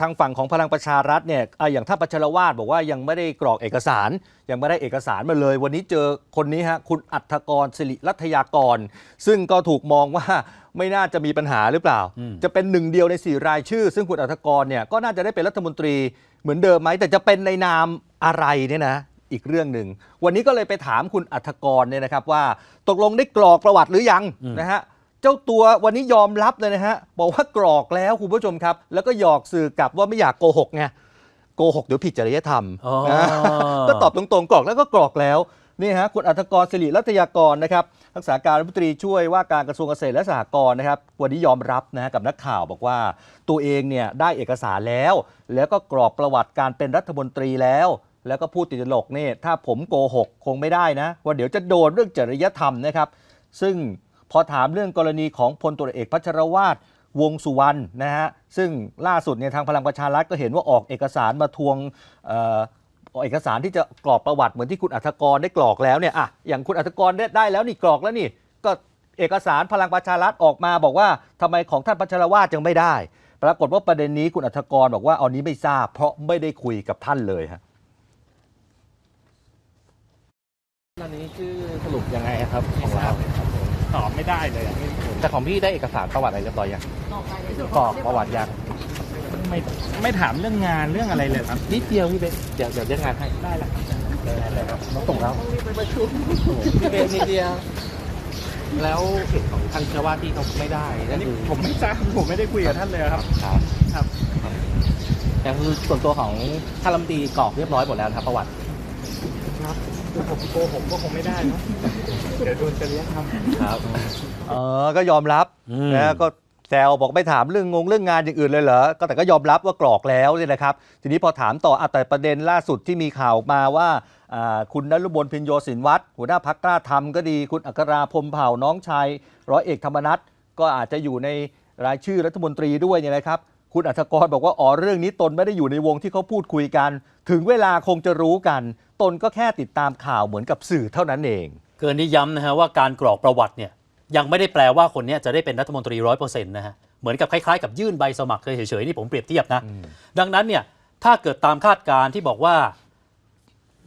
ทางฝั่งของพลังประชารัฐเนี่ยอะอย่างท่านปัชรวาดบอกว่ายังไม่ได้กรอกเอกสาร ยังไม่ได้เอกสารมาเลย วันนี้เจอคนนี้ฮะคุณอัธกรสิริรัตยากร ซึ่งก็ถูกมองว่าไม่น่าจะมีปัญหาหรือเปล่าอืมจะเป็นหนึ่งเดียวในสี่รายชื่อ ซึ่งคุณอัธกรเนี่ยก็น่าจะได้เป็นรัฐมนตรีเหมือนเดิมไหมแต่จะเป็นในนามอะไรเนี่ยนะอีกเรื่องหนึ่งวันนี้ก็เลยไปถามคุณอัธกรเนี่ยนะครับว่า ตกลงได้กรอกประวัติหรือยังอืมนะฮะ เจ้าตัววันนี้ยอมรับเลยนะฮะ บอกว่ากรอกแล้วคุณผู้ชมครับ แล้วก็หยอกสื่อกลับว่าไม่อยากโกหกไงโกหกเดี๋ยวผิดจริยธรรมอ๋อนะก็ตอบตรงๆกรอกแล้วก็กรอกแล้วนี่ฮะคุณอัธกรสิริรัตยากรนะครับรักษาการรัฐมนตรีช่วยว่าการกระทรวงเกษตรและสหกรณ์นะครับวันนี้ยอมรับนะฮะกับนักข่าวบอกว่า ตัวเองเนี่ยได้เอกสารแล้ว แล้วก็กรอกประวัติการเป็นรัฐมนตรีแล้ว แล้วก็พูดติดตลกเนี่ยถ้าผมโกหกคงไม่ได้นะว่าเดี๋ยวจะโดนเรื่องจริยธรรมนะครับ ซึ่ง พอถามเรื่องกรณีของพลตรวจเอกพัชรวาทวงสุวรรณนะฮะซึ่งล่าสุดเนี่ยทางพลังประชารัฐก็เห็นว่าออกเอกสารมาทวงเอ่อออกเอกสารที่จะกรอกประวัติเหมือนที่คุณอัธกรได้กรอกแล้วเนี่ยอะอย่างคุณอัธกรได้ได้แล้วนี่กรอกแล้วนี่ก็เอกสารพลังประชารัฐออกมาบอกว่าทำไมของท่านพัชรวาทยังไม่ได้ ปรากฏว่าประเด็นนี้คุณอัธกรบอกว่าเอานี้ไม่ทราบ เพราะไม่ได้คุยกับท่านเลยฮะตอนนี้ชื่อสรุปยังไงครับของเรา ตอบไม่ได้เลยอะแต่ของพี่ได้เอกสารประวัติอะไรเรียบร้อยยังกรอกประวัติยังไม่ไม่ถามเรื่องงานเรื่องอะไรเลยครับนิดเดียวพี่เบสเดี๋ยวเดี๋ยวเรียกงานให้ได้ละน้องส่งแล้วพี่เบสนิดเดียว แล้วเห็นของท่านเชื่อว่าที่เขาไม่ได้อันั่นนนี้คือผมไม่ทราบผมไม่ได้คุยกับท่านเลยครับ ครับครับ แต่คือส่วนตัวของท่านรัฐมนตรีกรอกเรียบร้อยหมดแล้วนะครับประวัติ ครับ ผมโกหกก็คงไม่ได้เนอะเดี๋ยวโดนจริยธรรมครับ เออก็ยอมรับอืม นะก็แซวบอกไม่ถามเรื่องงงเรื่องงานอย่างอื่นเลยเหรอก็แต่ก็ยอมรับว่ากรอกแล้วเนี่ยนะครับ ทีนี้พอถามต่ออะแต่ประเด็นล่าสุดที่มีข่าวมาว่าอ่าคุณนรุบลพินโยสินวัตรหัวหน้าพักกล้าทำก็ดีคุณอัคราพรหมเผ่าน้องชายร้อยเอกธรรมนัฐก็อาจจะอยู่ในรายชื่อรัฐมนตรีด้วยเนี่ยนะครับ คุณอัธกรบอกว่าอ๋อเรื่องนี้ตนไม่ได้อยู่ในวงที่เขาพูดคุยกัน ถึงเวลาคงจะรู้กัน ตนก็แค่ติดตามข่าวเหมือนกับสื่อเท่านั้นเอง เกินที่ย้ำนะฮะว่าการกรอกประวัติเนี่ยยังไม่ได้แปลว่าคนนี้จะได้เป็นรัฐมนตรีร้อยเปอร์เซ็นต์นะฮะเหมือนกับคล้ายๆกับยื่นใบสมัครเฉยๆนี่ผมเปรียบเทียบนะดังนั้นเนี่ยถ้าเกิดตามคาดการณ์ที่บอกว่า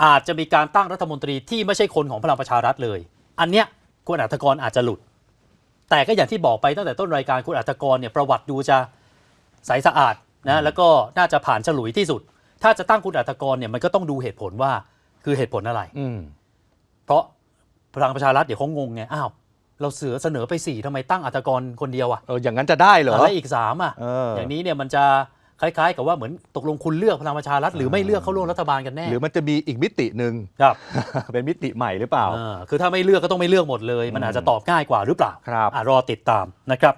อาจจะมีการตั้งรัฐมนตรีที่ไม่ใช่คนของพลังประชารัฐเลย อันเนี้ยคุณอัฐกรอาจจะหลุด แต่ก็อย่างที่บอกไปตั้งแต่ต้นรายการคุณอัฐกรเนี่ยประวัติดูจะ ใสสะอาดนะแล้วก็น่าจะผ่านฉลุยที่สุด ถ้าจะตั้งคุณอัฐกรเนี่ยมันก็ต้องดูเหตุผลว่าคือเหตุผลอะไร อืมเพราะพลังประชารัฐเดี๋ยวเขางงไงอ้าวเราเสือเสนอไปสี่ทำไมตั้งอัตกรคนเดียวอะเอออย่างนั้นจะได้เหรอแล้วอีกสามอะเออออย่างนี้เนี่ยมันจะคล้ายๆ กับว่าเหมือนตกลงคุณเลือกพลังประชารัฐหรือไม่เลือกเข้าร่วมรัฐบาลกันแน่หรือมันจะมีอีกมิติหนึ่ง ครับ เป็นมิติใหม่หรือเปล่าเออคือถ้าไม่เลือกก็ต้องไม่เลือกหมดเลย มันอาจจะตอบง่ายกว่าหรือเปล่าครับ อะรอติดตามนะครับ